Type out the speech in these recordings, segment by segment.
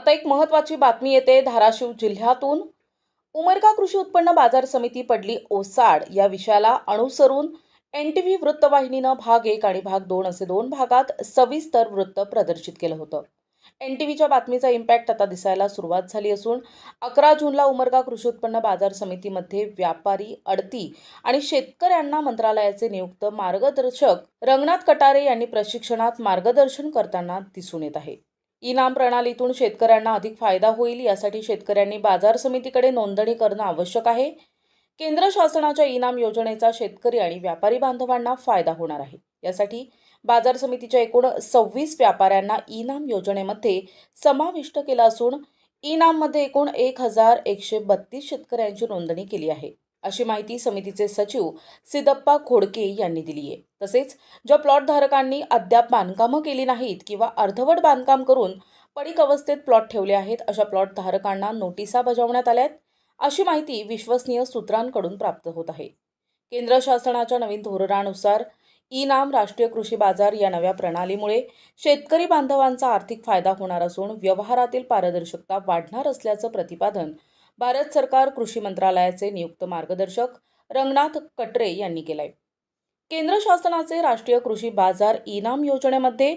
आता एक महत्त्वाची बातमी येते धाराशिव जिल्ह्यातून. उमरगा कृषी उत्पन्न बाजार समिती पडली ओसाड. या विषयाला अनुसरून एन टी व्ही वृत्तवाहिनीनं भाग एक आणि भाग दोन असे दोन भागात सविस्तर वृत्त प्रदर्शित केलं होतं. एन टी व्हीच्या बातमीचा इम्पॅक्ट आता दिसायला सुरुवात झाली असून अकरा जूनला उमरगा कृषी उत्पन्न बाजार समितीमध्ये व्यापारी अडती आणि शेतकऱ्यांना मंत्रालयाचे नियुक्त मार्गदर्शक रंगनाथ कटारे यांनी प्रशिक्षणात मार्गदर्शन करताना दिसून येत आहे. इनाम प्रणालीतून शेतकऱ्यांना अधिक फायदा होईल यासाठी शेतकऱ्यांनी बाजार समितीकडे नोंदणी करणं आवश्यक आहे. केंद्र शासनाच्या इनाम योजनेचा शेतकरी आणि व्यापारी बांधवांना फायदा होणार आहे. यासाठी बाजार समितीच्या एकूण सव्वीस व्यापाऱ्यांना इनाम योजनेमध्ये समाविष्ट केलं असून इनाममध्ये एकूण एक हजार एकशे बत्तीस शेतकऱ्यांची नोंदणी केली आहे. अशी माहिती समितीचे सचिव सिदप्पा खोडके यांनी दिली आहे. तसेच ज्या प्लॉटधारकांनी अद्याप बांधकामं केली नाहीत किंवा अर्धवट बांधकाम करून पडीक अवस्थेत प्लॉट ठेवले आहेत अशा प्लॉटधारकांना नोटिसा बजावण्यात आल्यात अशी माहिती विश्वसनीय सूत्रांकडून प्राप्त होत आहे. केंद्र शासनाच्या नवीन धोरणानुसार ई नाम राष्ट्रीय कृषी बाजार या नव्या प्रणालीमुळे शेतकरी बांधवांचा आर्थिक फायदा होणार असून व्यवहारातील पारदर्शकता वाढणार असल्याचं प्रतिपादन भारत सरकार कृषी मंत्रालयाचे नियुक्त मार्गदर्शक रंगनाथ कटरे यांनी केलंय. केंद्र शासनाचे राष्ट्रीय कृषी बाजार इनाम योजनेमध्ये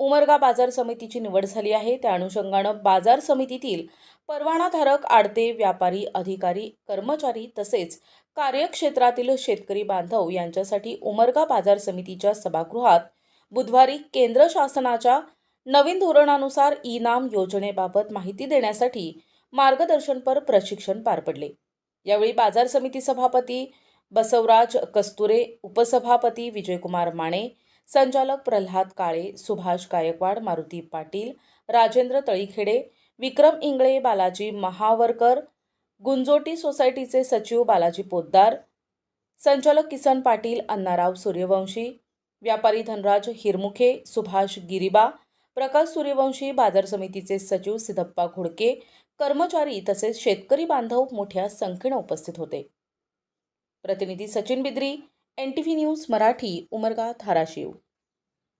उमरगा बाजार समितीची निवड झाली आहे. त्या अनुषंगानं बाजार समितीतील परवानाधारक आडते व्यापारी अधिकारी कर्मचारी तसेच कार्यक्षेत्रातील शेतकरी बांधव यांच्यासाठी उमरगा बाजार समितीच्या सभागृहात बुधवारी केंद्र शासनाच्या नवीन धोरणानुसार इनाम योजनेबाबत माहिती देण्यासाठी मार्गदर्शनपर प्रशिक्षण पार पडले. यावेळी बाजार समिती सभापती बसवराज कस्तुरे उपसभापती विजयकुमार माने संचालक प्रल्हाद काळे सुभाष गायकवाड मारुती पाटील राजेंद्र तळीखेडे विक्रम इंगळे बालाजी महावरकर गुंजोटी सोसायटीचे सचिव बालाजी पोद्दार संचालक किसन पाटील अण्णाराव सूर्यवंशी व्यापारी धनराज हिरमुखे सुभाष गिरिबा प्रकाश सूर्यवंशी बाजार समितीचे सचिव सिद्धप्पा घोडके कर्मचारी तसेच शेतकरी बांधव मोठ्या संख्येनं उपस्थित होते. प्रतिनिधी Sachin Bidri N T V news Marathi Umarga Dharashiv.